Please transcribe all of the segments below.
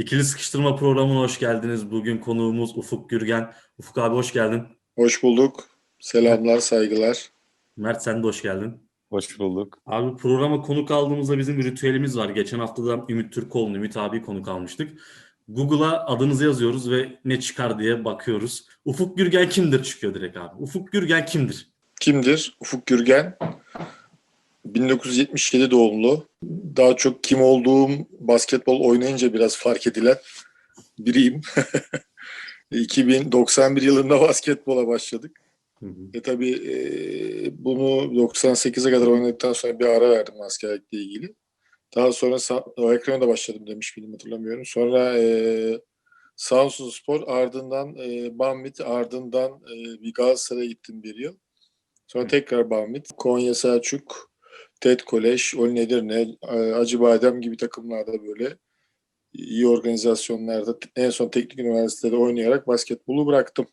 İkili Sıkıştırma programına hoş geldiniz. Bugün konuğumuz Ufuk Gürgen. Ufuk abi hoş geldin. Hoş bulduk. Selamlar, saygılar. Mert sen de hoş geldin. Hoş bulduk. Abi programa konuk aldığımızda bizim bir ritüelimiz var. Geçen hafta da Ümit Türkoğlu, Ümit abi konuk almıştık. Google'a adınızı yazıyoruz ve ne çıkar diye bakıyoruz. Ufuk Gürgen kimdir çıkıyor direkt abi. Ufuk Gürgen kimdir? Kimdir? Ufuk Gürgen. 1977 doğumlu. Daha çok kim olduğum basketbol oynayınca biraz fark edilen biriyim. 2091 yılında basketbola başladık. Hı hı. E tabii e, bunu 98'e kadar oynadıktan sonra bir ara verdim askerlikle ilgili. Daha sonra o ekrana da başladım demiş miydim hatırlamıyorum. Sonra e, Samsun Spor ardından e, Banvit ardından e, bir Galatasaray'a gittim bir yıl. Sonra tekrar Banvit, Konya Selçuk, TED Kolej, Olin Edirne, e, Acıbadem gibi takımlarda böyle iyi organizasyonlarda en son teknik üniversitede oynayarak basketbolu bıraktım.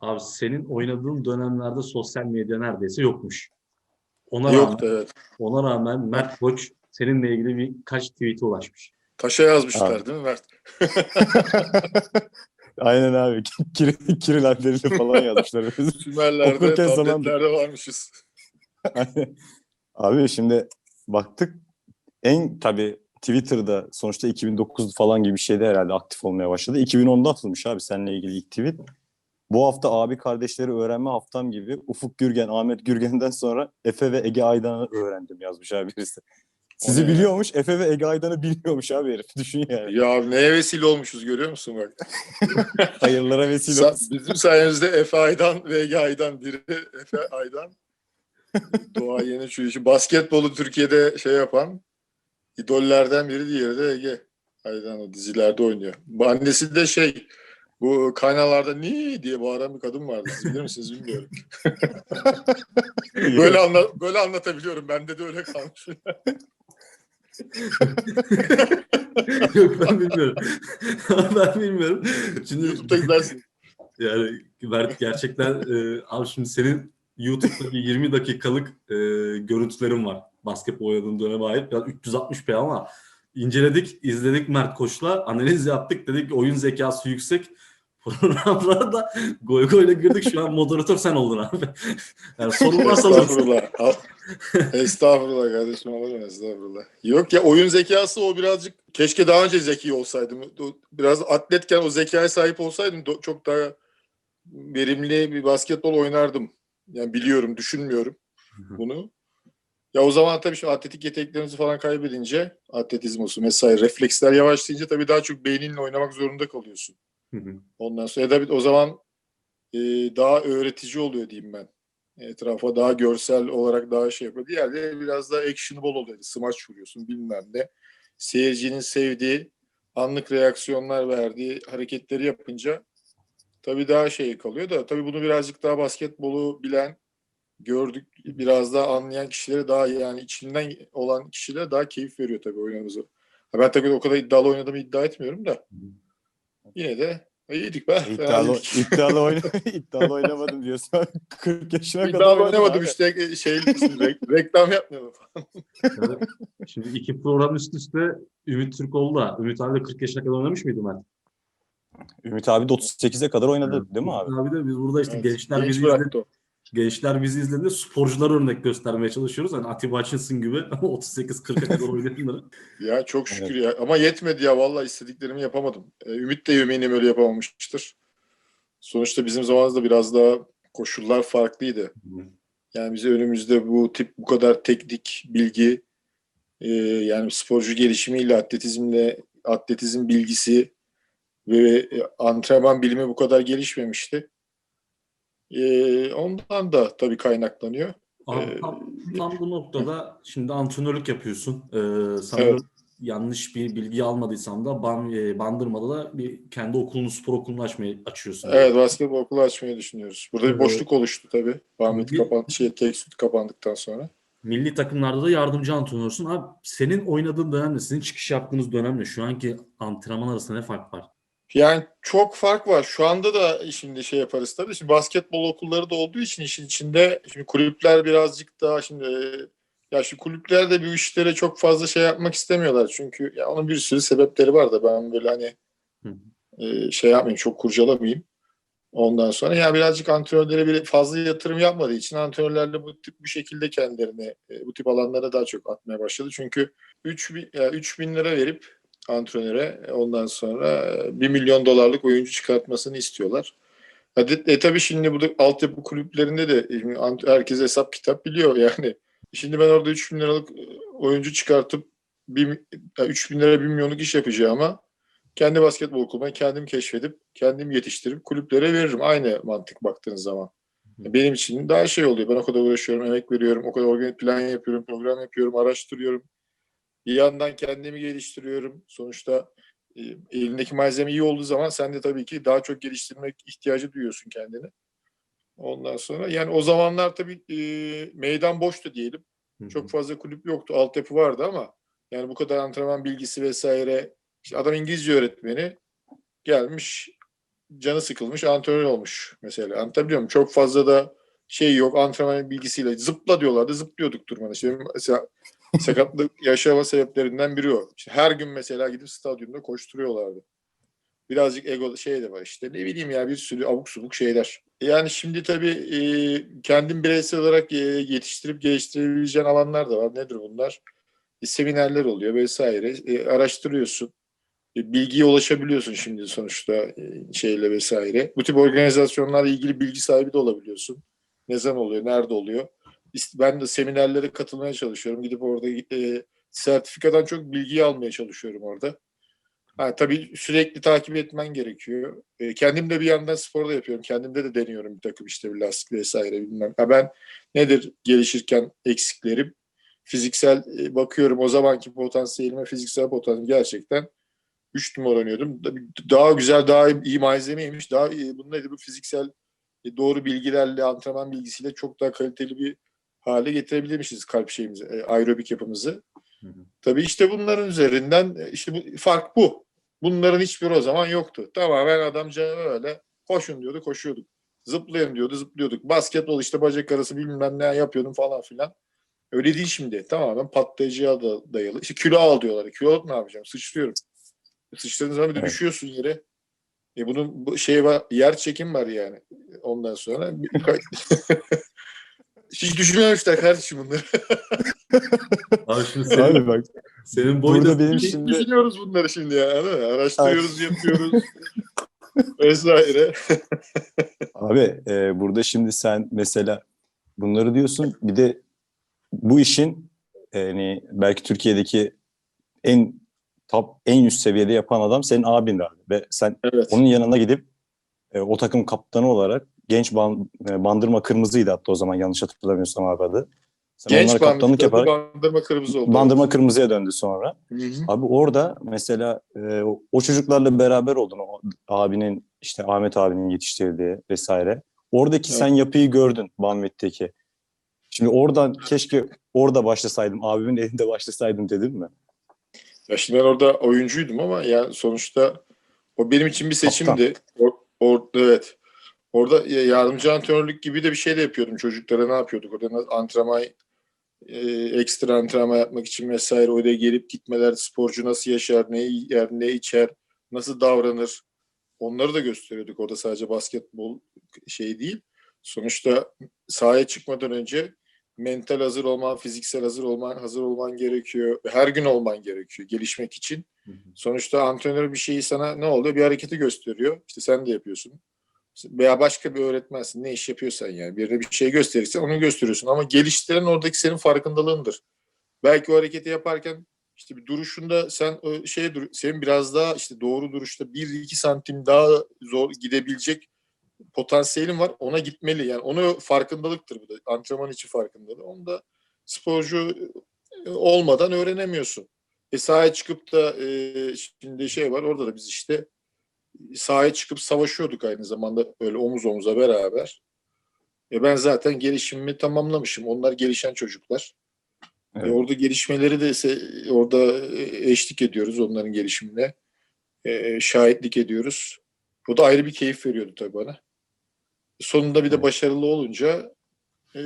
Abi senin oynadığın dönemlerde sosyal medya neredeyse yokmuş. Ona Yoktu rağmen, evet. ona rağmen Mert Koç seninle ilgili birkaç tweet'e ulaşmış. Taşa yazmışlar Abi. değil mi Mert? Aynen abi. Kiril, Kiril harfleriyle falan yazmışlar. Sümerlerde, tabletlerde varmışız. Aynen. Abi şimdi baktık en tabii Twitter'da sonuçta 2009 falan gibi bir şeyde herhalde aktif olmaya başladı. 2010'da atılmış abi seninle ilgili ilk tweet. Bu hafta abi kardeşleri öğrenme haftam gibi Ufuk Gürgen, Ahmet Gürgen'den sonra Efe ve Ege Aydan'ı öğrendim yazmış abi birisi. Sizi O ne ya? biliyormuş, Efe ve Ege Aydan'ı bilmiyormuş abi herif. Düşün yani. Ya neye vesile olmuşuz görüyor musun bak. Hayırlara vesile olsun. bizim sayemizde Efe Aydan ve Ege Aydan biri Efe Aydan. Doğa yeni şu işi. Basketbolu Türkiye'de şey yapan idollerden biri diğeri de Ege Aydan o dizilerde oynuyor. Annesi de şey bu kaynalarda ni diye bağıran bir kadın vardı. Siz bilir misiniz bilmiyorum. Böyle anla böyle anlatabiliyorum. Bende de öyle kalmış. Yok ben bilmiyorum. ben bilmiyorum. Şimdi YouTube'da izlersin. yani gerçekten e, abi şimdi senin YouTube'da bir 20 dakikalık e, görüntülerin var. Basketbol oynadığın döneme ait. Biraz 360p ama inceledik, izledik Mert Koç'la. Analiz yaptık. Dedik ki oyun zekası yüksek. Programlara da goy goyla girdik. Şu an moderatör sen oldun abi. Yani sorun varsa. Estağfurullah. Estağfurullah kardeşim alırım estağfurullah. Yok ya oyun zekası o birazcık keşke daha önce zeki olsaydım. Biraz atletken o zekaya sahip olsaydım çok daha verimli bir basketbol oynardım. Yani biliyorum, düşünmüyorum bunu. Ya o zaman tabii şimdi atletik yeteneklerimizi falan kaybedince atletizm olsun vesaire refleksler yavaşlayınca tabii daha çok beyninle oynamak zorunda kalıyorsun. Hı hı. Ondan sonra ya da bir- o zaman e, daha öğretici oluyor diyeyim ben. Etrafa daha görsel olarak daha şey yapıyor. Diğerde biraz daha actionable oluyor. Smaç vuruyorsun bilmem ne. Seyircinin sevdiği anlık reaksiyonlar verdiği hareketleri yapınca tabii daha şey kalıyor da tabii bunu birazcık daha basketbolu bilen gördük biraz daha anlayan kişilere daha yani içinden olan kişilere daha keyif veriyor tabii oyunumuzu. Ha Ben tabii o kadar iddialı oynadığımı iddia etmiyorum da yine de iyiydik be. fena İddialı, iddialı, oyna, iddialı oynamadım diyorsun. abi. 40 yaşına kadar İddialı oynadım oynamadım abi. işte e, şey re- reklam yapmayalım. Şimdi iki program üst üste Ümit Türkoğlu da. Ümit abi de 40 yaşına kadar oynamış mıydı Mert? Ümit abi de 38'e kadar oynadı değil mi abi? Abi de biz burada işte Evet, gençler genç bizi izledi. Gençler bizi izledi. Sporcular örnek göstermeye çalışıyoruz. Hani Atiba Hutchinson gibi 38-40'a kadar oynayanları. Ya çok şükür ya. Ama yetmedi ya. Vallahi istediklerimi yapamadım. Ee, Ümit de eminim öyle yapamamıştır. Sonuçta bizim zamanımızda biraz daha koşullar farklıydı. Yani bize önümüzde bu tip bu kadar teknik bilgi e, yani sporcu gelişimiyle atletizmle atletizm bilgisi ve e, antrenman bilimi bu kadar gelişmemişti. E, ondan da tabii kaynaklanıyor. Abi Ee, tam, tam bu noktada şimdi antrenörlük yapıyorsun. Ee, sanırım Evet. yanlış bir bilgi almadıysam da Ban, e, Bandırma'da da bir kendi okulunu, spor okulunu açmayı açıyorsun. Evet basketbol okulu açmayı düşünüyoruz. Burada bir Evet. boşluk oluştu tabii. Bahmet kapan şey tek süt kapandıktan sonra. Milli takımlarda da yardımcı antrenörsün. Abi senin oynadığın dönemle, sizin çıkış yaptığınız dönemle şu anki antrenman arasında ne fark var? Yani çok fark var. Şu anda da şimdi şey yaparız tabii. Şimdi basketbol okulları da olduğu için işin içinde şimdi kulüpler birazcık daha şimdi ya şu kulüpler de bu işlere çok fazla şey yapmak istemiyorlar. Çünkü ya onun bir sürü sebepleri var da ben böyle hani Hı. E, şey yapmayayım, çok kurcalamayayım. Ondan sonra yani birazcık antrenörlere bir fazla yatırım yapmadığı için antrenörlerle bu tip bir şekilde kendilerini e, bu tip alanlara daha çok atmaya başladı. Çünkü 3 bin, yani 3 bin lira verip antrenöre e, ondan sonra 1 milyon dolarlık oyuncu çıkartmasını istiyorlar. Hadi, e tabii şimdi bu da altyapı kulüplerinde de e, herkes hesap kitap biliyor yani. Şimdi ben orada 3 bin liralık e, oyuncu çıkartıp 1, 3 bin lira 1 milyonluk iş yapacağıma kendi basketbol kulübüme kendim keşfedip kendim yetiştirip kulüplere veririm. Aynı mantık baktığınız zaman. Benim için daha şey oluyor. Ben o kadar uğraşıyorum, emek veriyorum, o kadar organik plan yapıyorum, program yapıyorum, araştırıyorum. Bir yandan kendimi geliştiriyorum. Sonuçta e, elindeki malzeme iyi olduğu zaman sen de tabii ki daha çok geliştirmek ihtiyacı duyuyorsun kendini. Ondan sonra yani o zamanlar tabii e, meydan boştu diyelim. Çok fazla kulüp yoktu. Altyapı vardı ama yani bu kadar antrenman bilgisi vesaire. İşte adam İngilizce öğretmeni gelmiş canı sıkılmış antrenör olmuş mesela. Anlatabiliyor muyum? Çok fazla da şey yok antrenman bilgisiyle zıpla diyorlardı zıplıyorduk durmadan. İşte mesela sakatlık yaşama sebeplerinden biri o. İşte her gün mesela gidip stadyumda koşturuyorlardı. Birazcık ego şey de var işte ne bileyim ya bir sürü abuk subuk şeyler. Yani şimdi tabii e, kendim bireysel olarak e, yetiştirip geliştirebileceğin alanlar da var. Nedir bunlar? E, seminerler oluyor vesaire. E, araştırıyorsun. E, bilgiye ulaşabiliyorsun şimdi sonuçta e, şeyle vesaire. Bu tip organizasyonlarla ilgili bilgi sahibi de olabiliyorsun. Ne zaman oluyor, nerede oluyor? Ben de seminerlere katılmaya çalışıyorum. Gidip orada e, sertifikadan çok bilgiyi almaya çalışıyorum orada. Ha, tabii sürekli takip etmen gerekiyor. E, kendim de bir yandan spor da yapıyorum. Kendimde de deniyorum bir takım işte bir lastik vesaire bilmem. Ha, ben nedir gelişirken eksiklerim? Fiziksel e, bakıyorum o zamanki potansiyelime fiziksel potansiyel gerçekten 3 numara oynuyordum. Da- Daha güzel, daha iyi malzemeymiş. Daha iyi, bunun neydi bu fiziksel e, doğru bilgilerle, antrenman bilgisiyle çok daha kaliteli bir hale getirebilirmişiz kalp şeyimizi, e, aerobik yapımızı. Tabii işte bunların üzerinden e, işte bu fark bu. Bunların hiçbiri o zaman yoktu. Tamamen adamca öyle koşun diyordu, koşuyorduk. Zıplayın diyordu, zıplıyorduk. Basketbol işte bacak arası bilmem ne yapıyordum falan filan. Öyle değil şimdi. Tamamen patlayıcıya da dayalı. İşte kilo al diyorlar. Kilo alıp ne yapacağım? Sıçrıyorum. Sıçradığın zaman bir de Evet. düşüyorsun yere. E bunun bu şey var, yer çekim var yani. Ondan sonra hiç düşünmemişler kardeşim bunları. Abi şimdi senin, Abi bak senin boyda burada benim Hiç şimdi düşünüyoruz bunları şimdi ya. mı? Araştırıyoruz, yapıyoruz. vesaire. Abi e, burada şimdi sen mesela bunları diyorsun bir de bu işin e, yani belki Türkiye'deki en top en üst seviyede yapan adam senin abin abi ve sen Evet. onun yanına gidip e, o takım kaptanı olarak genç ban- e, bandırma kırmızıydı hatta o zaman yanlış hatırlamıyorsam abi adı. Sen Genç kaptanlık bandırma, yaparak bandırma kırmızı oldu. bandırma kırmızıya döndü sonra. Hı hı. Abi orada mesela e, o- çocuklarla beraber oldun. O abinin işte Ahmet abinin yetiştirdiği vesaire. Oradaki Evet. sen yapıyı gördün Banvet'teki. Şimdi oradan keşke orada başlasaydım, abimin elinde başlasaydım dedin mi? Ya şimdi ben orada oyuncuydum ama yani sonuçta o benim için bir seçimdi. Or, or- evet. Orada ya- yardımcı antrenörlük gibi de bir şey de yapıyordum. Çocuklara ne yapıyorduk? Orada antrenman e, ekstra antrenman yapmak için vesaire oraya gelip gitmeler, sporcu nasıl yaşar, ne yer, ne içer, nasıl davranır. Onları da gösteriyorduk. Orada sadece basketbol şey değil. Sonuçta sahaya çıkmadan önce mental hazır olman, fiziksel hazır olman, hazır olman gerekiyor. Her gün olman gerekiyor gelişmek için. Sonuçta antrenör bir şeyi sana ne oluyor? Bir hareketi gösteriyor. İşte sen de yapıyorsun. Veya başka bir öğretmensin. Ne iş yapıyorsan yani. Birine bir şey gösterirsen onu gösteriyorsun. Ama geliştiren oradaki senin farkındalığındır. Belki o hareketi yaparken işte bir duruşunda sen şey senin biraz daha işte doğru duruşta 1-2 santim daha zor gidebilecek potansiyelin var. Ona gitmeli. Yani onu farkındalıktır bu da. Antrenman içi farkındalık. Onu da sporcu e, olmadan öğrenemiyorsun. E sahaya çıkıp da e, şimdi şey var orada da biz işte sahaya çıkıp savaşıyorduk aynı zamanda öyle omuz omuza beraber. E ben zaten gelişimimi tamamlamışım. Onlar gelişen çocuklar. E Evet. orada gelişmeleri de ise- orada e, eşlik ediyoruz onların gelişimine. E, şahitlik ediyoruz. O da ayrı bir keyif veriyordu tabii bana. Sonunda bir de başarılı olunca e,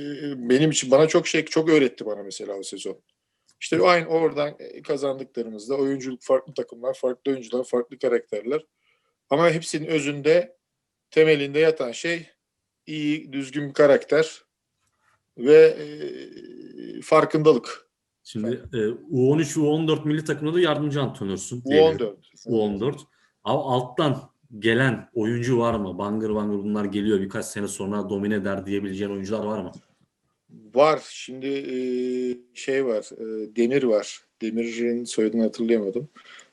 benim için bana çok şey çok öğretti bana mesela o sezon. İşte aynı oradan kazandıklarımızda oyunculuk farklı takımlar, farklı oyuncular, farklı karakterler. Ama hepsinin özünde temelinde yatan şey iyi, düzgün bir karakter ve e, farkındalık. Şimdi e, U13 U14 milli takımda da yardımcı antrenörsün. diyebilirim. U14. U14. Abi alttan gelen oyuncu var mı? Bangır bangır bunlar geliyor birkaç sene sonra domine eder diyebileceğin oyuncular var mı? Var. Şimdi e, şey var. e, Demir var. Demir'in soyadını hatırlayamadım.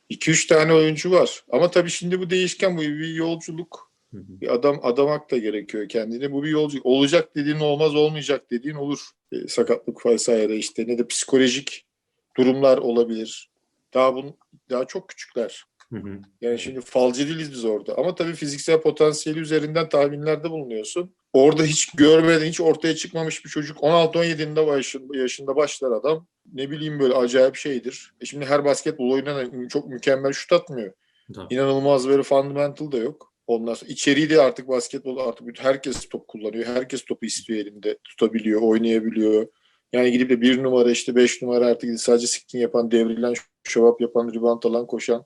2-3 tane oyuncu var. Ama tabii şimdi bu değişken bu bir yolculuk. Hı hı. Bir adam adamak da gerekiyor kendine. Bu bir yolculuk. Olacak dediğin olmaz, olmayacak dediğin olur. E, sakatlık vesaire işte ne de psikolojik durumlar olabilir. Daha bun daha çok küçükler. Hı hı. Yani şimdi falcı değiliz biz orada. Ama tabii fiziksel potansiyeli üzerinden tahminlerde bulunuyorsun. Orada hiç görmeden, hiç ortaya çıkmamış bir çocuk 16-17'inde yaşında, yaşında başlar adam. Ne bileyim böyle acayip şeydir. E şimdi her basketbol oynanan çok mükemmel şut atmıyor. Tabii. İnanılmaz böyle fundamental da yok. Ondan sonra içeriği de artık basketbol artık herkes top kullanıyor. Herkes topu istiyor elinde. Tutabiliyor, oynayabiliyor. Yani gidip de bir numara işte beş numara artık sadece skin yapan, devrilen, şovap yapan, rebound alan, koşan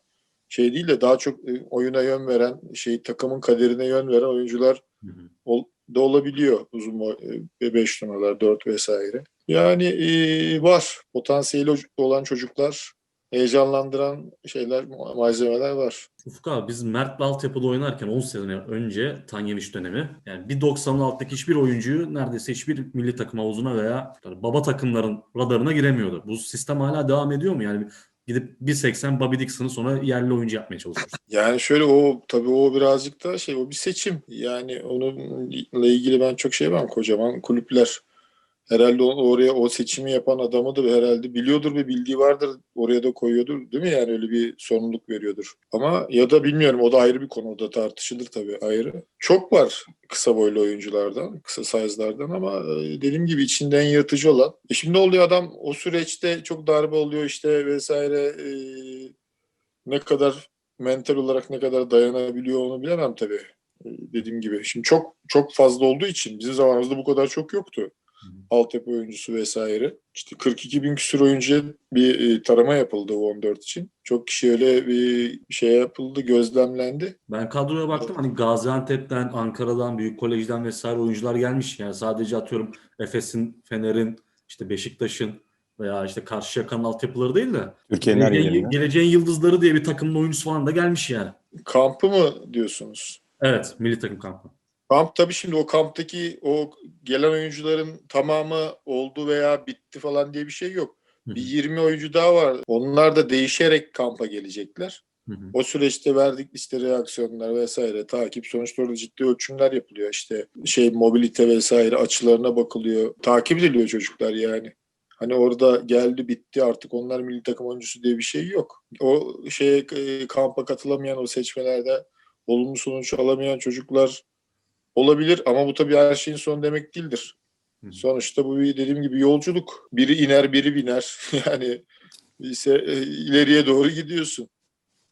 şey değil de daha çok e, oyuna yön veren, şey takımın kaderine yön veren oyuncular Hı hı. ol, da olabiliyor uzun e, beş numaralar, dört vesaire. Yani e, var. Potansiyeli olan çocuklar heyecanlandıran şeyler, malzemeler var. Ufuk abi biz Mert'le altyapıda oynarken 10 sene önce Tanyeviç dönemi yani bir 90'ın alttaki hiçbir oyuncuyu neredeyse hiçbir milli takım havuzuna veya baba takımların radarına giremiyordu. Bu sistem hala devam ediyor mu? Yani gidip 1.80 Bobby Dixon'ı sonra yerli oyuncu yapmaya çalışıyoruz. Yani şöyle o tabii o birazcık da şey o bir seçim. Yani onunla ilgili ben çok şey var kocaman kulüpler. Herhalde oraya o seçimi yapan adamı da herhalde biliyordur ve bildiği vardır. Oraya da koyuyordur değil mi? Yani öyle bir sorumluluk veriyordur. Ama ya da bilmiyorum o da ayrı bir konu. O da tartışılır tabii ayrı. Çok var kısa boylu oyunculardan, kısa size'lardan ama e, dediğim gibi içinden yırtıcı olan. E şimdi oluyor adam o süreçte çok darbe oluyor işte vesaire e, ne kadar mental olarak ne kadar dayanabiliyor onu bilemem tabii. Ee, Dediğim gibi. Şimdi çok çok fazla olduğu için bizim zamanımızda bu kadar çok yoktu. Altyapı oyuncusu vesaire. İşte 42 bin küsur oyuncuya bir e, tarama yapıldı o 14 için. Çok kişi öyle bir şey yapıldı, gözlemlendi. Ben kadroya baktım hani Gaziantep'ten, Ankara'dan, büyük kolejden vesaire oyuncular gelmiş. Yani sadece atıyorum Efes'in, Fener'in, işte Beşiktaş'ın veya işte Karşıyaka'nın altyapıları değil de Türkiye'nin her geleceğin, geleceğin yıldızları diye bir takımın oyuncusu falan da gelmiş yani. Kampı mı diyorsunuz? Evet, milli takım kampı. Kamp tabii şimdi o kamptaki o gelen oyuncuların tamamı oldu veya bitti falan diye bir şey yok. Hı hı, Bir 20 oyuncu daha var. Onlar da değişerek kampa gelecekler. hı hı. O süreçte verdik işte reaksiyonlar vesaire takip sonuçta orada ciddi ölçümler yapılıyor işte şey mobilite vesaire açılarına bakılıyor takip ediliyor çocuklar yani. Hani orada geldi bitti artık onlar milli takım oyuncusu diye bir şey yok. O şeye e, kampa katılamayan o seçmelerde olumlu sonuç alamayan çocuklar olabilir ama bu tabii her şeyin sonu demek değildir. Hı. Sonuçta bu bir dediğim gibi yolculuk. Biri iner biri biner. Yani ise e, ileriye doğru gidiyorsun.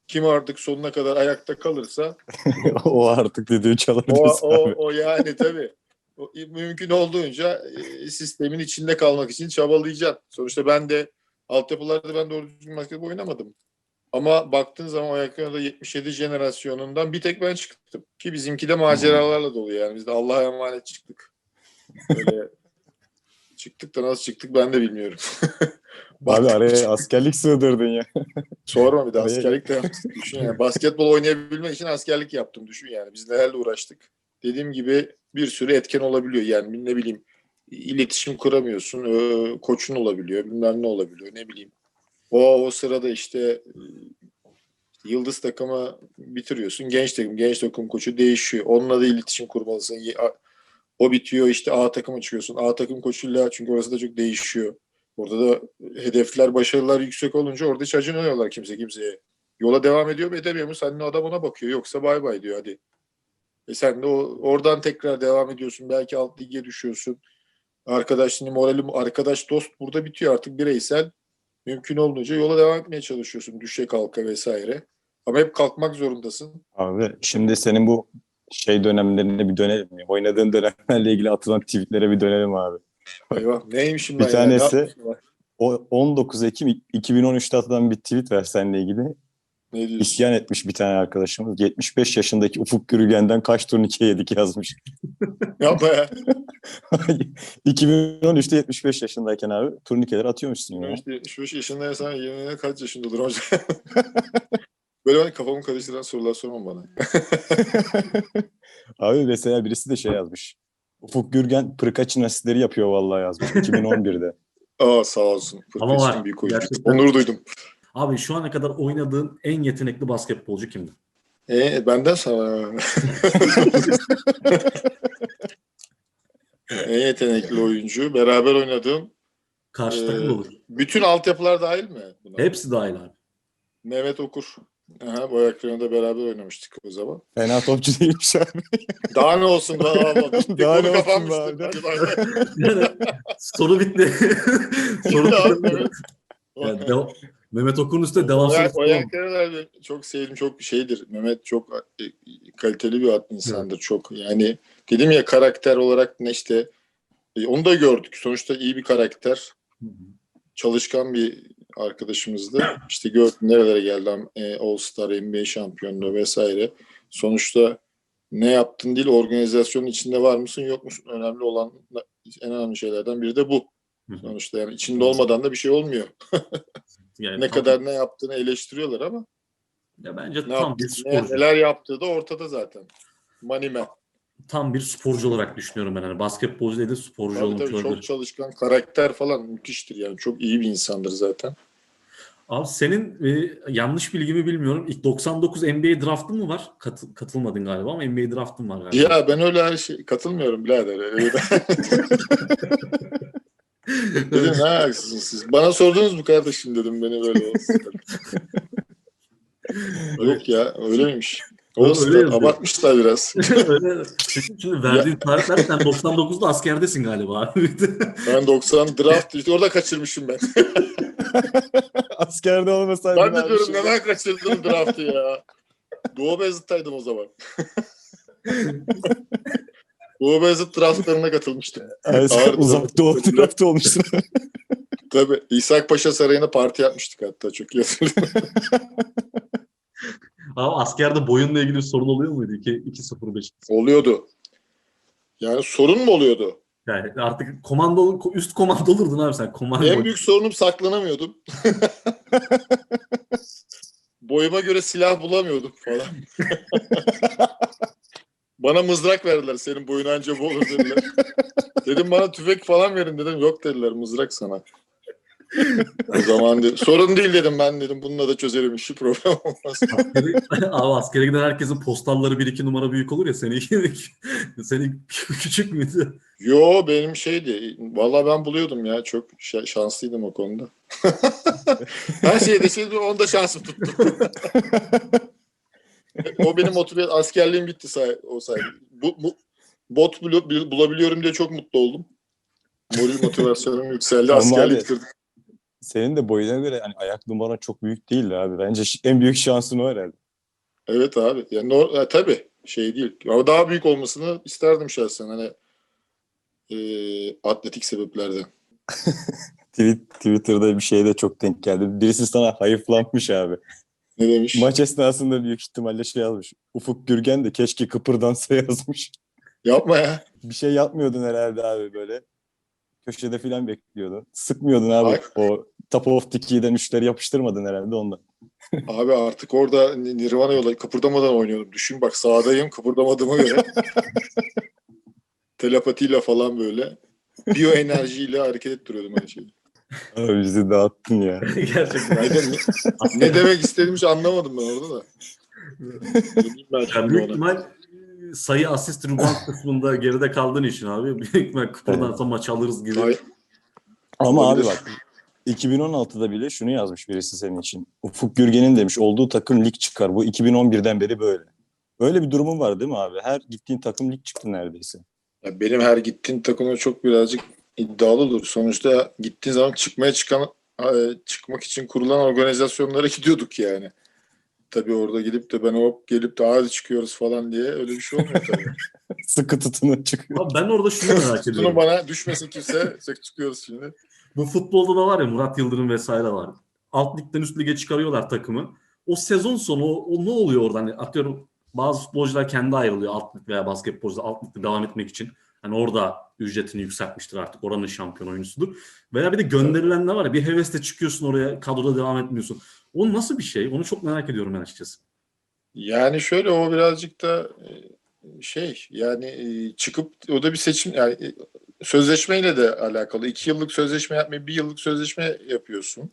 Kim artık sonuna kadar ayakta kalırsa o artık düdüğü çalar o, o, o yani tabii. O, mümkün olduğunca e, sistemin içinde kalmak için çabalayacaksın. Sonuçta ben de altyapılarda ben doğru düzgün basketbol oynamadım. Ama baktığın zaman o yakında 77 jenerasyonundan bir tek ben çıktım. Ki bizimki de maceralarla dolu yani. Biz de Allah'a emanet çıktık. Böyle çıktık da nasıl çıktık ben de bilmiyorum. Abi araya askerlik sığdırdın ya. Sorma bir de askerlik de yaptık. Düşün yani. Basketbol oynayabilmek için askerlik yaptım. Düşün yani. Biz nelerle uğraştık. Dediğim gibi bir sürü etken olabiliyor. Yani ne bileyim iletişim kuramıyorsun. Koçun olabiliyor. Bilmem ne olabiliyor. Ne bileyim. O, o sırada işte e, yıldız takımı bitiriyorsun. Genç takım, genç takım koçu değişiyor. Onunla da iletişim kurmalısın. O bitiyor işte A takıma çıkıyorsun. A takım koçuyla çünkü orası da çok değişiyor. Orada da hedefler, başarılar yüksek olunca orada hiç acımıyorlar kimse kimseye. Yola devam ediyor mu edemiyor mu? Senin adam ona bakıyor. Yoksa bay bay diyor hadi. E sen de oradan tekrar devam ediyorsun. Belki alt lige düşüyorsun. Arkadaşını morali, arkadaş dost burada bitiyor artık bireysel. Mümkün olduğunca yola devam etmeye çalışıyorsun. Düşe kalka vesaire. Ama hep kalkmak zorundasın. Abi şimdi senin bu şey dönemlerine bir dönelim mi? Oynadığın dönemlerle ilgili atılan tweetlere bir dönelim abi. Eyvah neymişim Bir ben ya? Ne tanesi-? O 19 Ekim 2013'te atılan bir tweet var seninle ilgili. Ne diyorsun? İsyan etmiş bir tane arkadaşımız. 75 yaşındaki Ufuk Gürgen'den kaç turnike yedik yazmış. Yapma ya. 2013'te 75 yaşındayken abi turnikeleri atıyormuşsun ya. İşte 75 yaşındaysan yemeğine kaç yaşında olur hocam? Böyle hani kafamı karıştıran sorular sorma bana. Abi mesela birisi de şey yazmış. Ufuk Gürgen pırkaçın asistleri yapıyor vallahi yazmış 2011'de. Aa sağ olsun. Ama var, Fırkas'ın büyük oyuncu. Onur duydum. Abi şu ana kadar oynadığın en yetenekli basketbolcu kimdi? E, benden sana. en yetenekli oyuncu. Beraber oynadığım. Karşı Ee, takım da olur. Bütün altyapılar dahil mi? Buna? Hepsi dahil abi. Mehmet Okur. Aha, Boyak Reyon'da beraber oynamıştık o zaman. Fena topçu değilmiş abi. Daha ne olsun be abi. Bir Daha ne olsun abi. Yani soru bitti. soru Bitti. Yani dev- Mehmet Okur'un üstüne devam Oyak, sorusu Oyak Reyon'da çok sevdim. Çok şeydir. Mehmet çok e, kaliteli bir insandır. Çok yani dedim ya karakter olarak ne işte e, onu da gördük. Sonuçta iyi bir karakter. çalışkan bir arkadaşımızdı. İşte gördüm nerelere geldi e, All Star, NBA şampiyonluğu vesaire. Sonuçta ne yaptın değil organizasyonun içinde var mısın yok musun önemli olan en önemli şeylerden biri de bu. Hı hı. Sonuçta yani içinde olmadan da bir şey olmuyor. Yani Ne tam- kadar ne yaptığını eleştiriyorlar ama ya bence ne tam yaptı, bir sporcu. neler yaptığı da ortada zaten. Money man. Tam bir sporcu olarak düşünüyorum ben. Hani basketbolcu değil de sporcu Tabii olmuş tabii çok çalışkan, karakter falan müthiştir yani. Çok iyi bir insandır zaten. Abi senin e, yanlış bilgimi bilmiyorum. İlk 99 NBA draftın mı var? Katı- katılmadın galiba ama NBA draftın var galiba. Ya ben öyle her şey katılmıyorum birader. Öyle- Dedim ne haksızsınız siz. Bana sordunuz mu kardeşim dedim beni böyle olsun. Yok ya öyleymiş. Öyle Olsun abartmışlar biraz. Öyle. Çünkü Şimdi verdiğin tarihler sen 99'da askerdesin galiba abi. Ben 90 draft işte orada kaçırmışım ben. Askerde olmasaydın ben de diyorum neden kaçırdın draftı ya. Doğu Beyazıt'taydım o zaman. Doğu Beyazıt draftlarına katılmıştım. Sen Ağır uzak doğu tarafta olmuşsun. Tabii İshak Paşa Sarayı'nda parti yapmıştık hatta çok iyi hatırlıyorum. Abi askerde boyunla ilgili bir sorun oluyor muydu? 2 2-0-5. Oluyordu. Yani sorun mu oluyordu? Yani artık komando üst komando olurdun abi sen. Komando. En büyük sorunum saklanamıyordum. Boyuma göre silah bulamıyordum falan. Bana mızrak verdiler. Senin boyun anca bu olur dediler. dedim bana tüfek falan verin dedim. Yok dediler mızrak sana. o zaman dedim, sorun değil dedim ben dedim. Bununla da çözerim işi problem olmaz. Abi askere giden herkesin postalları 1-2 numara büyük olur ya. Seninki, senin küçük müydü? Yo benim şeydi. Vallahi ben buluyordum ya. Çok şa- şanslıydım o konuda. Her şeyde şeyde onda şansım tuttu. O benim motive askerliğim bitti say o sayede. Bu, bu bot bil- bulabiliyorum diye çok mutlu oldum. Moral motivasyonum yükseldi. Askerlik bitirdim. Senin de boyuna göre hani ayak numara çok büyük değil abi. Bence en büyük şansın o herhalde. Evet abi. Yani no, ha, tabii şey değil. Ama daha büyük olmasını isterdim şahsen. Hani e, atletik sebeplerden. Twitter'da bir şeyde çok denk geldi. Birisi sana hayıflanmış abi. Ne demiş? Maç esnasında büyük ihtimalle şey yazmış. Ufuk Gürgen de keşke kıpırdansa yazmış. Yapma ya. Bir şey yapmıyordun herhalde abi böyle. Köşede falan bekliyordun. Sıkmıyordun abi. Ay. O top of the key'den üçleri yapıştırmadın herhalde ondan. Abi artık orada Nirvana yola kıpırdamadan oynuyorum. Düşün bak sağdayım kıpırdamadığıma göre. Telepatiyle falan böyle. Biyoenerjiyle hareket ettiriyordum her şeyi. Abi bizi dağıttın ya. Gerçekten. Ne, de- ne demek istediğimi hiç anlamadım ben orada da. Döneyim ben büyük ona. ihtimal e, sayı asist rebound kısmında geride kaldığın için abi. Büyük ihtimal kıpırdansa maç alırız gibi. Ay, Ama abi Olabilir. bak 2016'da bile şunu yazmış birisi senin için. Ufuk Gürgen'in demiş olduğu takım lig çıkar. Bu 2011'den beri böyle. Öyle bir durumun var değil mi abi? Her gittiğin takım lig çıktı neredeyse. ya benim her gittiğim takıma çok birazcık iddialı olur. Sonuçta gittiğin zaman çıkmaya çıkan e, çıkmak için kurulan organizasyonlara gidiyorduk yani. Tabii orada gidip de ben hop gelip de hadi çıkıyoruz falan diye öyle bir şey olmuyor tabii. Sıkı tutunun çıkıyor. Abi ben orada şunu merak ediyorum. bana düşmesin kimse çıkıyoruz şimdi. Bu futbolda da var ya Murat Yıldırım vesaire var. Alt ligden üst lige çıkarıyorlar takımı. O sezon sonu o, o ne oluyor orada? Hani atıyorum bazı futbolcular kendi ayrılıyor alt lig veya basketbolcular alt ligde devam etmek için. Hani orada ücretini yükseltmiştir artık. Oranın şampiyon oyuncusudur. Veya bir de gönderilenler var ya bir hevesle çıkıyorsun oraya kadroda devam etmiyorsun. O nasıl bir şey? Onu çok merak ediyorum ben açıkçası. Yani şöyle o birazcık da e, şey yani e, çıkıp o da bir seçim yani e, sözleşmeyle de alakalı. İki yıllık sözleşme yapmayı bir yıllık sözleşme yapıyorsun.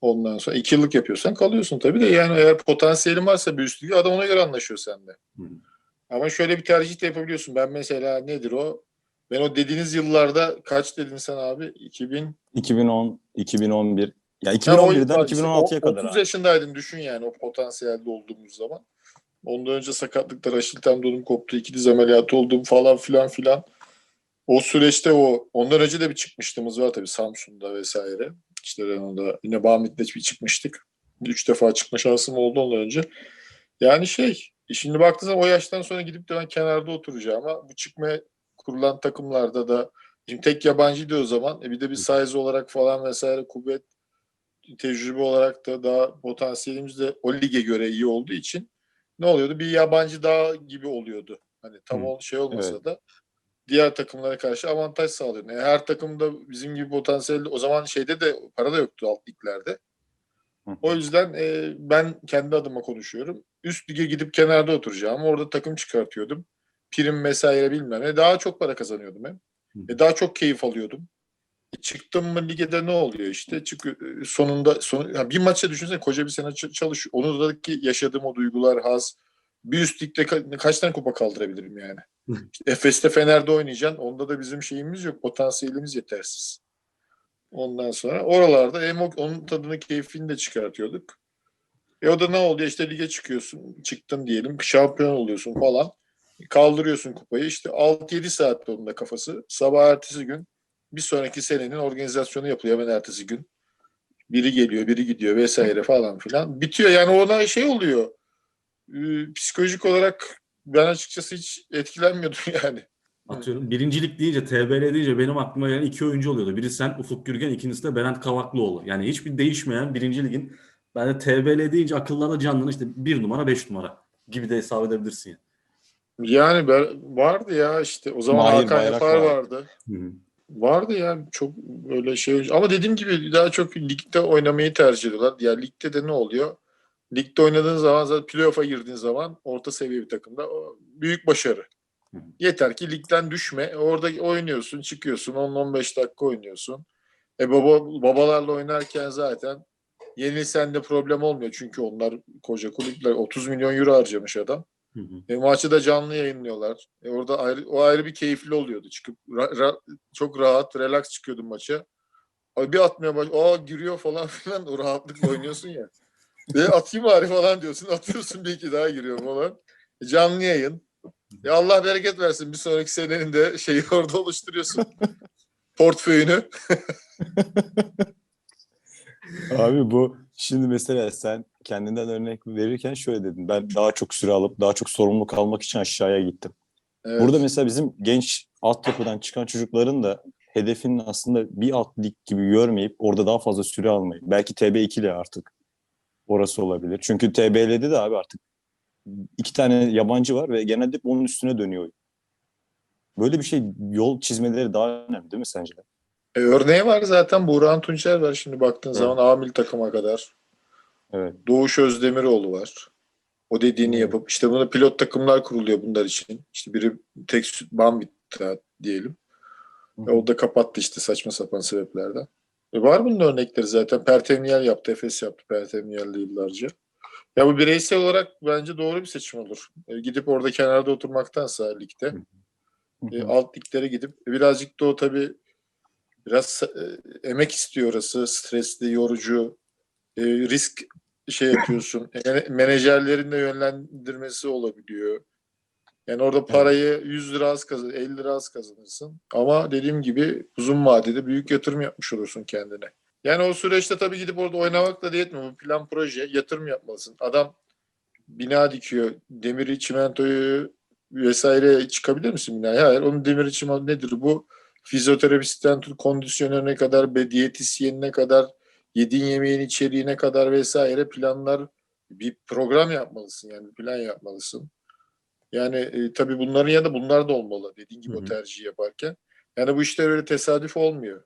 Ondan sonra iki yıllık yapıyorsan kalıyorsun tabii de yani eğer potansiyelin varsa bir üst lige adam ona göre anlaşıyor seninle. Hı. Ama şöyle bir tercih de yapabiliyorsun. Ben mesela nedir o? Ben o dediğiniz yıllarda kaç dedin sen abi? 2000 2010, 2011. Ya Sen o 2011'den yıllar işte 2016'ya o- kadar. 30 abi. yaşındaydın düşün yani o potansiyelde olduğumuz zaman. Ondan önce sakatlıklar, Aşil tendonum koptu, iki diz ameliyatı oldum falan filan filan. O süreçte o, ondan önce de bir çıkmışlığımız var tabii Samsun'da vesaire. İşte Renault'da yine Bahmit'le bir çıkmıştık. Üç defa çıkma şansım oldu ondan önce. Yani şey, şimdi baktığın zaman o yaştan sonra gidip de ben kenarda oturacağım ama bu çıkmaya kurulan takımlarda da şimdi tek yabancıydı o zaman. E bir de bir size olarak falan vesaire kuvvet tecrübe olarak da daha potansiyelimiz de o lige göre iyi olduğu için ne oluyordu? Bir yabancı daha gibi oluyordu. Hani tam o şey olmasa Evet. da diğer takımlara karşı avantaj sağlıyordu. Yani her takımda bizim gibi potansiyelli o zaman şeyde de para da yoktu alt liglerde. O yüzden e, ben kendi adıma konuşuyorum. Üst lige gidip kenarda oturacağım. Orada takım çıkartıyordum. Prim vesaire bilmem ne. Daha çok para kazanıyordum hem. E, daha çok keyif alıyordum. E, çıktım mı ligede ne oluyor işte? Çık, e, sonunda son, ya bir maçta düşünsene koca bir sene çalış. Onurdaki yaşadığım o duygular, haz. Bir üst ligde ka- kaç tane kupa kaldırabilirim yani? İşte Efes'te Fener'de oynayacaksın. Onda da bizim şeyimiz yok. Potansiyelimiz yetersiz. Ondan sonra oralarda hem onun tadını keyfini de çıkartıyorduk. E o da ne oluyor? İşte lige çıkıyorsun. Çıktın diyelim. Şampiyon oluyorsun falan. Kaldırıyorsun kupayı. İşte 6-7 saat onun da kafası. Sabah ertesi gün bir sonraki senenin organizasyonu yapılıyor hemen ertesi gün. Biri geliyor, biri gidiyor vesaire falan filan. Bitiyor yani ona şey oluyor. Ee, psikolojik olarak ben açıkçası hiç etkilenmiyordum yani. Atıyorum birincilik deyince, TBL deyince benim aklıma gelen iki oyuncu oluyordu. Biri sen Ufuk Gürgen, ikincisi de Berent Kavaklıoğlu. Yani hiçbir değişmeyen birinci ligin ben de TBL deyince akıllarda canlanan işte bir numara beş numara gibi de hesap edebilirsin. Yani. Yani ben, vardı ya işte o zaman Mahir Hakan Bayrak Yapar vardı. vardı. Hı hı. Vardı ya çok böyle şey. Ama dediğim gibi daha çok ligde oynamayı tercih ediyorlar. Ya ligde de ne oluyor? Ligde oynadığın zaman zaten playoff'a girdiğin zaman orta seviye bir takımda büyük başarı. Yeter ki ligden düşme. Orada oynuyorsun, çıkıyorsun. 10-15 dakika oynuyorsun. E baba babalarla oynarken zaten yenilsen de problem olmuyor. Çünkü onlar koca kulüpler 30 milyon euro harcamış adam. Hı hı. E, maçı da canlı yayınlıyorlar. E, orada ayrı, o ayrı bir keyifli oluyordu. Çıkıp ra- ra- çok rahat, relax çıkıyordum maça. Abi bir atmaya baş, aa giriyor falan filan o rahatlıkla oynuyorsun ya. Ve atayım bari falan diyorsun. Atıyorsun bir iki daha giriyor falan. E, canlı yayın. E, Allah bereket versin. Bir sonraki senenin de şeyi orada oluşturuyorsun. Portföyünü. Abi bu şimdi mesela sen kendinden örnek verirken şöyle dedin. Ben daha çok süre alıp daha çok sorumluluk almak için aşağıya gittim. Evet. Burada mesela bizim genç altyapıdan çıkan çocukların da hedefinin aslında bir alt lig gibi görmeyip orada daha fazla süre almayı. Belki TB2 ile artık orası olabilir. Çünkü TBL'de de abi artık iki tane yabancı var ve genelde hep onun üstüne dönüyor. Böyle bir şey yol çizmeleri daha önemli değil mi sence? E, örneği var zaten. Burhan Tunçer var şimdi baktığın Evet. zaman A milli takıma kadar. Evet. Doğuş Özdemiroğlu var. O dediğini yapıp işte buna pilot takımlar kuruluyor bunlar için. İşte biri tek Bambit diyelim. Hı E, o da kapattı işte saçma sapan sebeplerden. E, var bunun örnekleri zaten. Pertemniyel yaptı, Efes yaptı Pertemniyel'de yıllarca. Ya bu bireysel olarak bence doğru bir seçim olur. E, gidip orada kenarda oturmaktansa ligde. E, alt liglere gidip e, birazcık da o tabii biraz e, emek istiyor orası. Stresli, yorucu. E, risk şey yapıyorsun. E, menajerlerin de yönlendirmesi olabiliyor. Yani orada parayı 100 lira az kazan, 50 lira az kazanırsın. Ama dediğim gibi uzun vadede büyük yatırım yapmış olursun kendine. Yani o süreçte tabii gidip orada oynamakla da yetmiyor. Bu plan proje, yatırım yapmalısın. Adam bina dikiyor, demiri, çimentoyu vesaire çıkabilir misin binaya? Hayır. Onun demiri, çimento nedir bu? Fizyoterapisten tut, kondisyonerine kadar, diyetisyenine kadar, yediğin yemeğin içeriğine kadar vesaire planlar Bir program yapmalısın yani plan yapmalısın. Yani e, tabii bunların yanında bunlar da olmalı dediğin gibi Hı o tercihi yaparken. Yani bu işler öyle tesadüf olmuyor.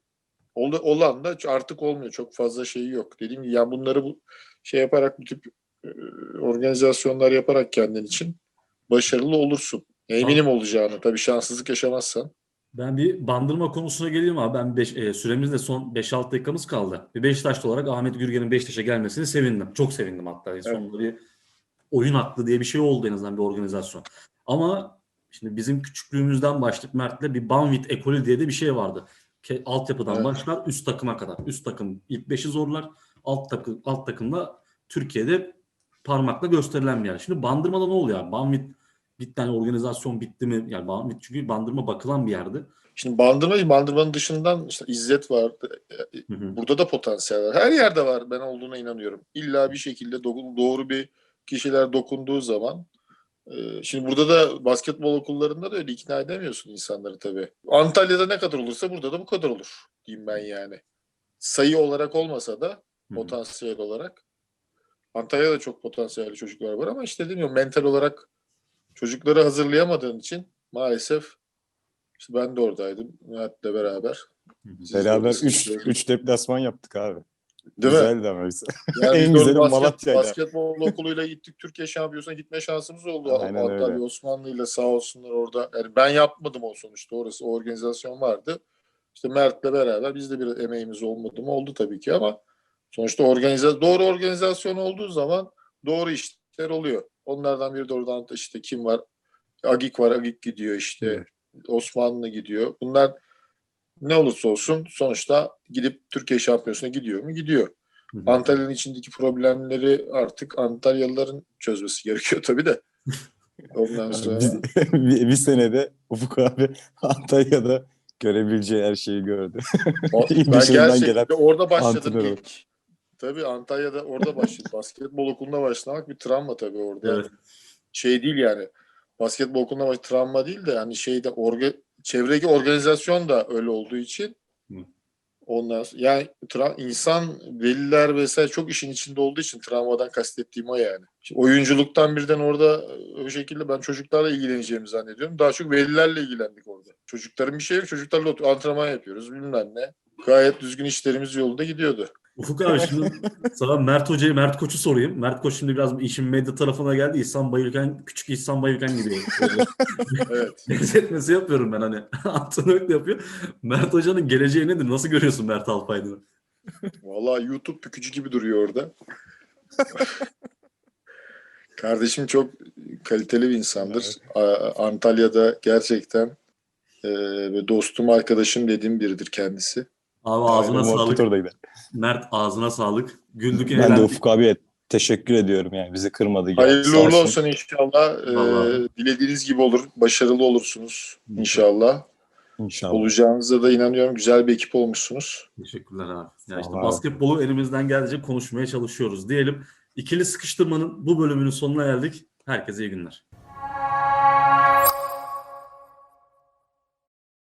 Ol- Olan da artık olmuyor. Çok fazla şeyi yok. Dediğim gibi yani bunları bu şey yaparak bu tip e, organizasyonlar yaparak kendin için başarılı olursun. Eminim olacağını. Tabii şanssızlık yaşamazsan. Ben bir bandırma konusuna geleyim abi. Ben beş, e, süremiz de son 5-6 dakikamız kaldı. Bir Beşiktaşlı olarak Ahmet Gürgen'in Beşiktaş'a gelmesini sevindim. Çok sevindim hatta. Sonunda bir oyun aklı diye bir şey oldu en azından bir organizasyon. Ama şimdi bizim küçüklüğümüzden başlayıp Mert'le bir Banvit ekolü diye de bir şey vardı. Altyapıdan Evet. başlar üst takıma kadar. Üst takım ilk beşi zorlar. Alt takım alt takımda Türkiye'de parmakla gösterilen bir yer. Şimdi Bandırma'da ne oluyor? Yani Banvit bir tane organizasyon bitti mi? Yani Banvit çünkü Bandırma bakılan bir yerdi. Şimdi bandırma, bandırmanın dışından işte İzzet vardı. Hı hı. Burada da potansiyel var. Her yerde var. Ben olduğuna inanıyorum. İlla bir şekilde do- doğru bir kişiler dokunduğu zaman e, Şimdi burada da basketbol okullarında da öyle ikna edemiyorsun insanları tabii. Antalya'da ne kadar olursa burada da bu kadar olur diyeyim ben yani. Sayı olarak olmasa da potansiyel olarak. Antalya'da çok potansiyelli çocuklar var ama işte gibi mental olarak çocukları hazırlayamadığın için maalesef işte ben de oradaydım Nihat'le beraber. Siz Beraber oradasınız. 3 3 deplasman yaptık abi. Değil ama bize. Yani En de güzeli basket, Malatya'ydı. basketbol okuluyla gittik. Türkiye şampiyonasına gitme şansımız oldu. Aynen Antalya öyle. Osmanlı'yla sağ olsunlar orada. Yani ben yapmadım o sonuçta. Orası o organizasyon vardı. İşte Mert'le beraber biz de bir emeğimiz olmadı mı? Oldu tabii ki ama sonuçta organize doğru organizasyon olduğu zaman doğru işler oluyor. Onlardan biri de oradan işte kim var? Agik var. Agik gidiyor işte. Osmanlı gidiyor. Bunlar ne olursa olsun sonuçta gidip Türkiye şampiyonasına gidiyor mu? Gidiyor. Antalya'nın içindeki problemleri artık Antalyalıların çözmesi gerekiyor tabii de. Ondan sonra bir, bir senede Ufuk abi Antalya'da görebileceği her şeyi gördü. O- ben gerçekten gelen orada başladım ilk. Tabii Antalya'da orada başladım. Basketbol okuluna başlamak bir travma tabii orada. Evet. Şey değil yani. Basketbol okuluna baş travma değil de yani şeyde orga, çevredeki organizasyon da öyle olduğu için sonra, yani insan veliler vesaire çok işin içinde olduğu için travmadan kastettiğim o yani. Şimdi oyunculuktan birden orada e, o şekilde ben çocuklarla ilgileneceğimi zannediyorum. Daha çok velilerle ilgilendik orada. Çocukların bir şey yok. Çocuklarla antrenman yapıyoruz bilmem ne. Gayet düzgün işlerimiz yolunda gidiyordu. Ufuk abi şimdi sana Mert Hoca'yı, Mert Koç'u sorayım. Mert Koç şimdi biraz işin medya tarafına geldi. İhsan Bayülken, küçük İhsan Bayülken gibi. Evet. Benzetmesi yapıyorum ben hani. Antrenörlük de yapıyor. Mert Hoca'nın geleceği nedir? Nasıl görüyorsun Mert Alpaydın'ı? Vallahi YouTube bükücü gibi duruyor orada. Kardeşim çok kaliteli bir insandır. A- Antalya'da gerçekten e, ve dostum arkadaşım dediğim biridir kendisi. Abi ağzına Muhabbet sağlık. Mert ağzına sağlık. Güldük Ben de. Ufuk abiye teşekkür ediyorum yani bizi kırmadı. Hayırlı uğurlu olsun. inşallah. E, Vallahi. dilediğiniz gibi olur. Başarılı olursunuz inşallah. İnşallah. Olacağınıza da inanıyorum. Güzel bir ekip olmuşsunuz. Teşekkürler abi. Ya işte basketbolu elimizden geldiğince konuşmaya çalışıyoruz diyelim. İkili sıkıştırmanın bu bölümünün sonuna geldik. Herkese iyi günler.